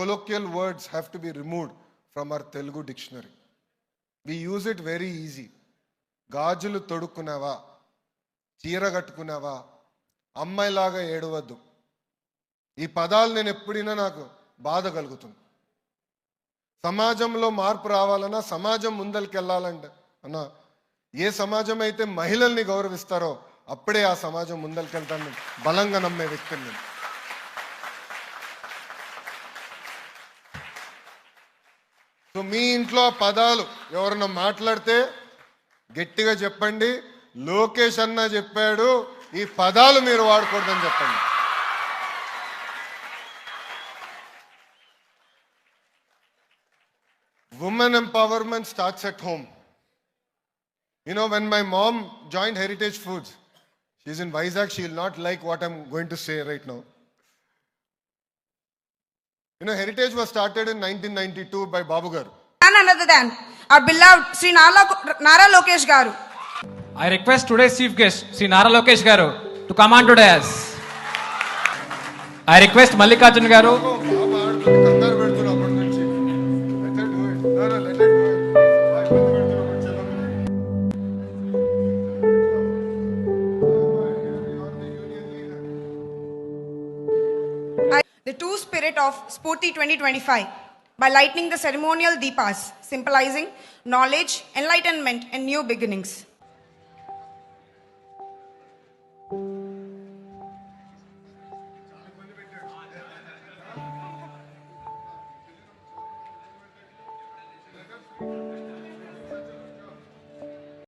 colloquial words have to be removed from our Telugu dictionary. We use it very easy. గాజులు తొడుక్కున్నావా? చీర కట్టుకున్నావా? అమ్మాయిలాగా ఏడవద్దు. ఈ పదాలు నేను ఎప్పుడైనా నాకు బాధ కలుగుతుంది. సమాజంలో మార్పు రావాలన్నా సమాజం ముందరికి వెళ్ళాలంటే అన్న ఏ సమాజం అయితే మహిళల్ని గౌరవిస్తారో అప్పుడే ఆ సమాజం ముందరికి వెళ్తాను బలంగా నమ్మే వ్యక్తిని నేను. సో మీ ఇంట్లో పదాలు ఎవరన్నా మాట్లాడితే గట్టిగా చెప్పండి. లోకేష్ అన్న చెప్పాడు ఈ పదాలు మీరు వాడకూడదని చెప్పండి. Women empowerment starts at home you know when my mom joined Heritage Foods she in Vizag she will not like what I'm going to stay right now You know, Heritage was started in 1992 by Babu Garu. none other than our beloved Sri Nara, Nara Lokesh Garu. I request today's chief guest, Sri Nara Lokesh Garu, to come on to dais. I request Mallikarjun Garu. The true spirit of Spurti 2025 by lighting the ceremonial deepas, symbolizing knowledge, enlightenment, and new beginnings.